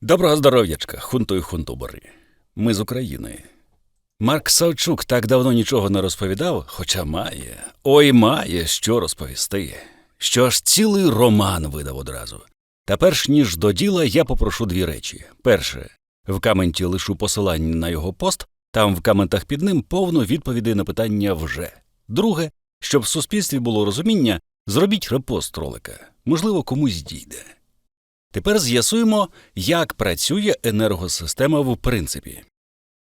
Доброго здоров'ячка, хунту і хунтубори. Ми з України. Марк Савчук так давно нічого не розповідав, хоча має. Ой, має що розповісти. Що ж цілий роман видав одразу. Та перш ніж до діла, я попрошу дві речі. Перше, в каменті лишу посилання на його пост, там в коментах під ним повно відповідей на питання вже. Друге, щоб в суспільстві було розуміння, зробіть репост ролика. Можливо, комусь дійде. Тепер з'ясуємо, як працює енергосистема в принципі.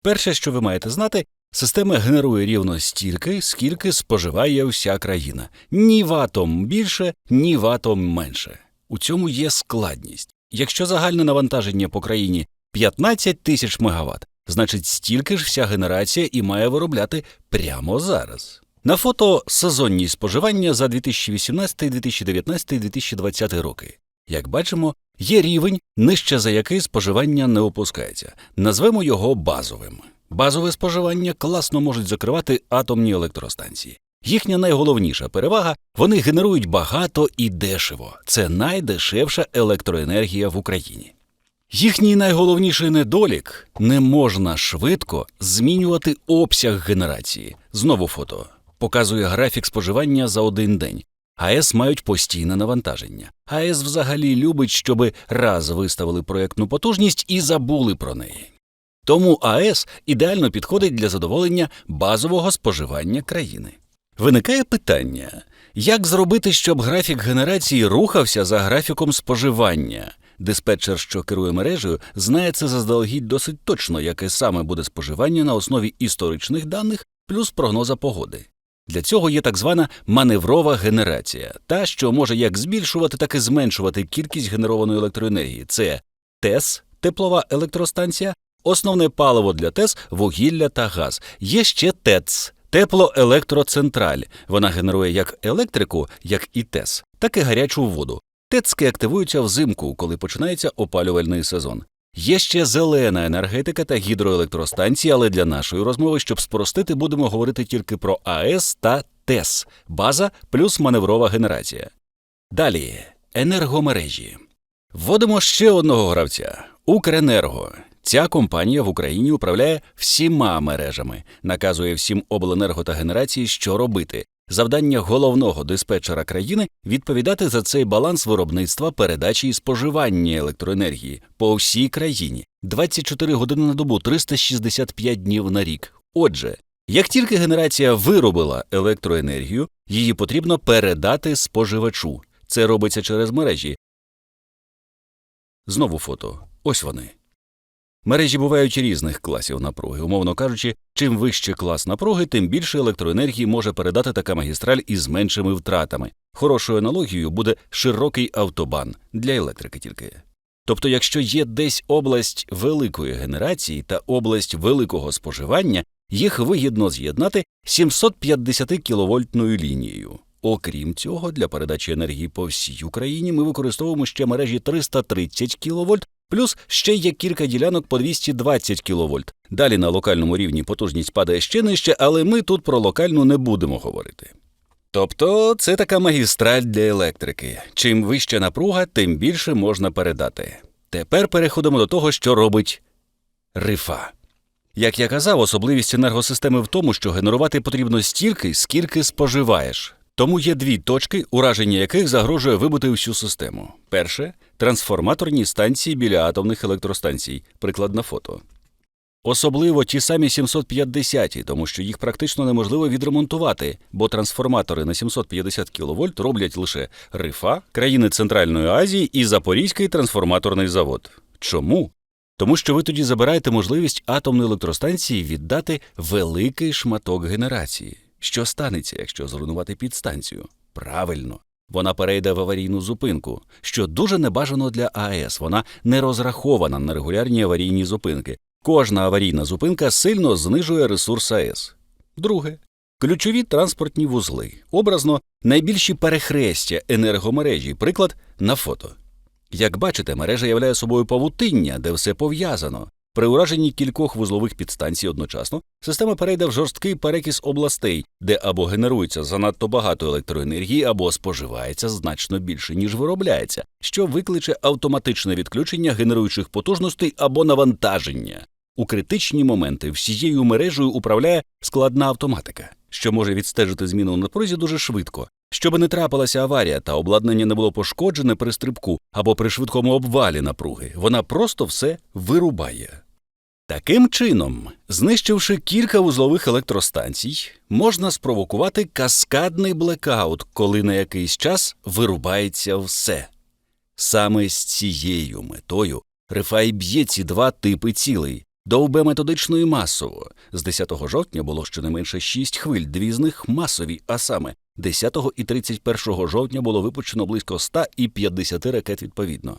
Перше, що ви маєте знати, система генерує рівно стільки, скільки споживає вся країна. Ні ватом більше, ні ватом менше. У цьому є складність. Якщо загальне навантаження по країні 15 тисяч мегаватт, значить стільки ж вся генерація і має виробляти прямо зараз. На фото сезонні споживання за 2018, 2019, 2020 роки. Як бачимо, є рівень, нижче за який споживання не опускається. Назвемо його базовим. Базове споживання класно можуть закривати атомні електростанції. Їхня найголовніша перевага вони генерують багато і дешево. Це найдешевша електроенергія в Україні. Їхній найголовніший недолік не можна швидко змінювати обсяг генерації. Знову фото показує графік споживання за один день. АЕС мають постійне навантаження. АЕС взагалі любить, щоби раз виставили проєктну потужність і забули про неї. Тому АЕС ідеально підходить для задоволення базового споживання країни. Виникає питання, як зробити, щоб графік генерації рухався за графіком споживання? Диспетчер, що керує мережею, знає це заздалегідь досить точно, яке саме буде споживання на основі історичних даних плюс прогноза погоди. Для цього є так звана маневрова генерація, та що може як збільшувати, так і зменшувати кількість генерованої електроенергії. Це ТЕС, теплова електростанція, основне паливо для ТЕС, вугілля та газ. Є ще ТЕЦ, теплоелектроцентраль. Вона генерує як електрику, як і ТЕС, так і гарячу воду. ТЕЦки активуються взимку, коли починається опалювальний сезон. Є ще зелена енергетика та гідроелектростанції, але для нашої розмови, щоб спростити, будемо говорити тільки про АЕС та ТЕС база плюс маневрова генерація. Далі енергомережі. Вводимо ще одного гравця Укренерго. Ця компанія в Україні управляє всіма мережами, наказує всім обленерго та генерації, що робити. Завдання головного диспетчера країни відповідати за цей баланс виробництва, передачі і споживання електроенергії по всій країні 24 години на добу, 365 днів на рік. Отже, як тільки генерація виробила електроенергію, її потрібно передати споживачу. Це робиться через мережі. Знову фото. Ось вони. Мережі бувають різних класів напруги. Умовно кажучи, чим вище клас напруги, тим більше електроенергії може передати така магістраль із меншими втратами. Хорошою аналогією буде широкий автобан для електрики тільки. Тобто, якщо є десь область великої генерації та область великого споживання, їх вигідно з'єднати 750 кіловольтною лінією. Окрім цього, для передачі енергії по всій Україні ми використовуємо ще мережі 330 кВт, плюс ще є кілька ділянок по 220 кВт. Далі на локальному рівні потужність падає ще нижче, але ми тут про локальну не будемо говорити. Тобто це така магістраль для електрики. Чим вища напруга, тим більше можна передати. Тепер переходимо до того, що робить рифа. Як я казав, особливість енергосистеми в тому, що генерувати потрібно стільки, скільки споживаєш. Тому є дві точки, ураження яких загрожує вибити всю систему. Перше трансформаторні станції біля атомних електростанцій, приклад на фото. Особливо ті самі 750, тому що їх практично неможливо відремонтувати, бо трансформатори на 750 кВт роблять лише РИФА, країни Центральної Азії і Запорізький трансформаторний завод. Чому? Тому що ви тоді забираєте можливість атомної електростанції віддати великий шматок генерації. Що станеться, якщо зруйнувати підстанцію? Правильно, вона перейде в аварійну зупинку, що дуже небажано для АЕС. Вона не розрахована на регулярні аварійні зупинки. Кожна аварійна зупинка сильно знижує ресурс АЕС. Друге. Ключові транспортні вузли. Образно, найбільші перехрестя енергомережі. Приклад на фото. Як бачите, мережа являє собою павутиння, де все пов'язано. При ураженні кількох вузлових підстанцій одночасно система перейде в жорсткий перекіс областей, де або генерується занадто багато електроенергії, або споживається значно більше, ніж виробляється, що викличе автоматичне відключення генеруючих потужностей або навантаження. У критичні моменти всією мережею управляє складна автоматика, що може відстежити зміну у напрузі дуже швидко. Щоб не трапилася аварія та обладнання не було пошкоджене при стрибку або при швидкому обвалі напруги, вона просто все вирубає. Таким чином, знищивши кілька вузлових електростанцій, можна спровокувати каскадний блекаут, коли на якийсь час вирубається все. Саме з цією метою Рифай б'є ці два типи цілей. Довбе методично і масово. З 10 жовтня було щонайменше 6 хвиль, дві з них масові, а саме 10 і 31 жовтня було випущено близько 100 і 50 ракет відповідно.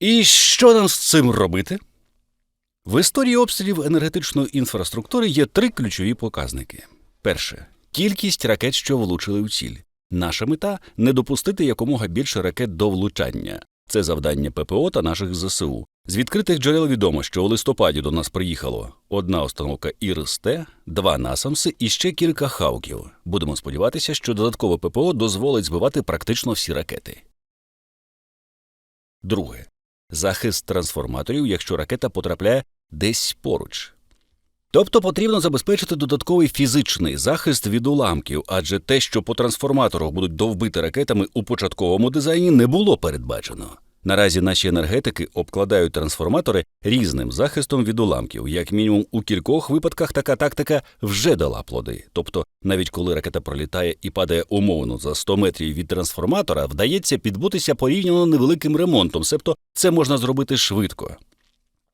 І що нам з цим робити? В історії обстрілів енергетичної інфраструктури є три ключові показники. Перше кількість ракет, що влучили у ціль. Наша мета не допустити якомога більше ракет до влучання. Це завдання ППО та наших ЗСУ. З відкритих джерел відомо, що у листопаді до нас приїхало одна установка ІРСТ, два насамси і ще кілька хауків. Будемо сподіватися, що додаткове ППО дозволить збивати практично всі ракети. Друге захист трансформаторів, якщо ракета потрапляє десь поруч. Тобто потрібно забезпечити додатковий фізичний захист від уламків, адже те, що по трансформаторах будуть довбити ракетами у початковому дизайні, не було передбачено. Наразі наші енергетики обкладають трансформатори різним захистом від уламків. Як мінімум, у кількох випадках така тактика вже дала плоди. Тобто, навіть коли ракета пролітає і падає умовно за 100 метрів від трансформатора, вдається підбутися порівняно невеликим ремонтом, себто це можна зробити швидко.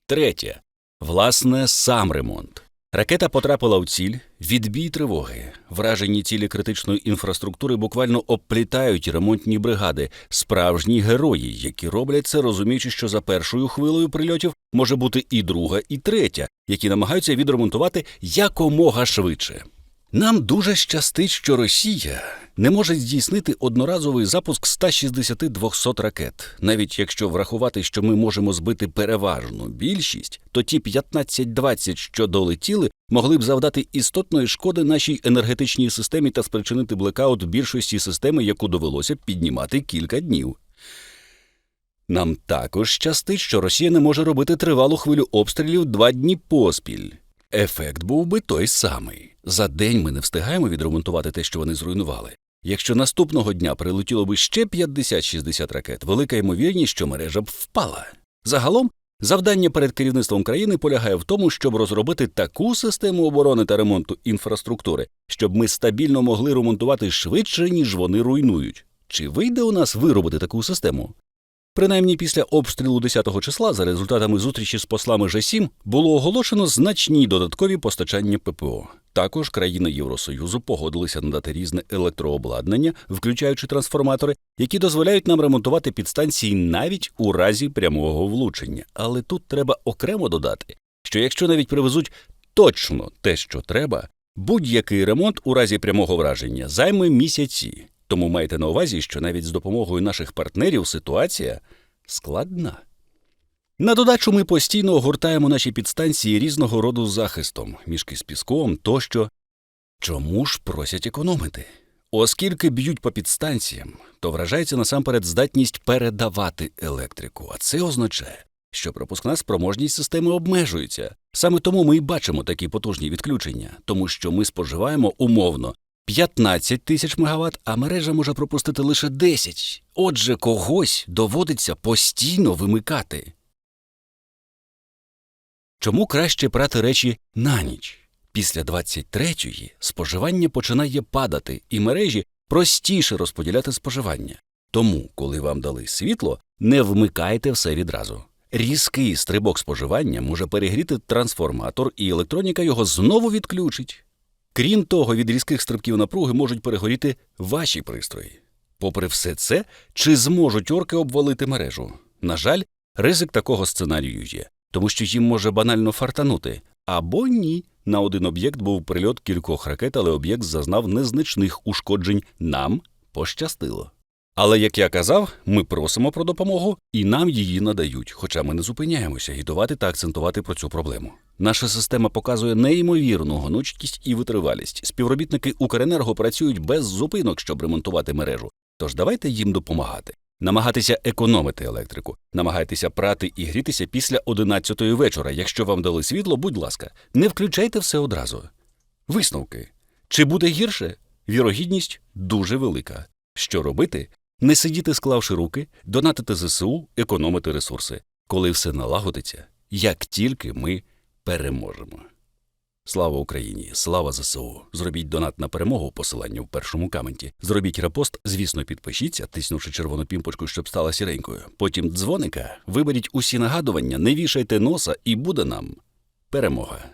Третє. Власне, сам ремонт. Ракета потрапила в ціль, відбій тривоги. Вражені цілі критичної інфраструктури буквально обплітають ремонтні бригади, справжні герої, які роблять це, розуміючи, що за першою хвилею прильотів може бути і друга, і третя, які намагаються відремонтувати якомога швидше. Нам дуже щастить, що Росія не може здійснити одноразовий запуск 160-200 ракет. Навіть якщо врахувати, що ми можемо збити переважну більшість, то ті 15-20, що долетіли, могли б завдати істотної шкоди нашій енергетичній системі та спричинити блекаут більшості системи, яку довелося піднімати кілька днів. Нам також щастить, що Росія не може робити тривалу хвилю обстрілів два дні поспіль. Ефект був би той самий. За день ми не встигаємо відремонтувати те, що вони зруйнували. Якщо наступного дня прилетіло би ще 50-60 ракет, велика ймовірність, що мережа б впала. Загалом, завдання перед керівництвом країни полягає в тому, щоб розробити таку систему оборони та ремонту інфраструктури, щоб ми стабільно могли ремонтувати швидше, ніж вони руйнують. Чи вийде у нас виробити таку систему? Принаймні після обстрілу 10-го числа, за результатами зустрічі з послами Ж7, було оголошено значні додаткові постачання ППО. Також країни Євросоюзу погодилися надати різне електрообладнання, включаючи трансформатори, які дозволяють нам ремонтувати підстанції навіть у разі прямого влучення. Але тут треба окремо додати, що якщо навіть привезуть точно те, що треба, будь-який ремонт у разі прямого враження займе місяці. Тому майте на увазі, що навіть з допомогою наших партнерів ситуація складна. На додачу ми постійно огортаємо наші підстанції різного роду захистом, мішки з піском тощо. Чому ж просять економити? Оскільки б'ють по підстанціям, то вражається насамперед здатність передавати електрику, а це означає, що пропускна спроможність системи обмежується. Саме тому ми й бачимо такі потужні відключення, тому що ми споживаємо умовно 15 тисяч мегаватт, а мережа може пропустити лише 10. Отже, когось доводиться постійно вимикати. Чому краще прати речі на ніч? Після 23-ї споживання починає падати, і мережі простіше розподіляти споживання. Тому, коли вам дали світло, не вмикайте все відразу. Різкий стрибок споживання може перегріти трансформатор, і електроніка його знову відключить. Крім того, від різких стрибків напруги можуть перегоріти ваші пристрої. Попри все це, чи зможуть орки обвалити мережу? На жаль, ризик такого сценарію є, тому що їм може банально фартанути. Або ні. На один об'єкт був прильот кількох ракет, але об'єкт зазнав незначних ушкоджень. Нам пощастило. Але як я казав, ми просимо про допомогу і нам її надають, хоча ми не зупиняємося гідувати та акцентувати про цю проблему. Наша система показує неймовірну гонучкість і витривалість. Співробітники Укренерго працюють без зупинок, щоб ремонтувати мережу. Тож давайте їм допомагати. Намагатися економити електрику, намагайтеся прати і грітися після 11-ї вечора. Якщо вам дали світло, будь ласка, не включайте все одразу. Висновки. Чи буде гірше? Вірогідність дуже велика. Що робити? Не сидіти, склавши руки, донатити ЗСУ, економити ресурси. Коли все налагодиться, як тільки ми переможемо. Слава Україні! Слава ЗСУ! Зробіть донат на перемогу, посилання в першому каменті. Зробіть репост, звісно, підпишіться, тиснувши червону пімпочку, щоб стала сіренькою. Потім дзвоника, виберіть усі нагадування, не вішайте носа, і буде нам перемога.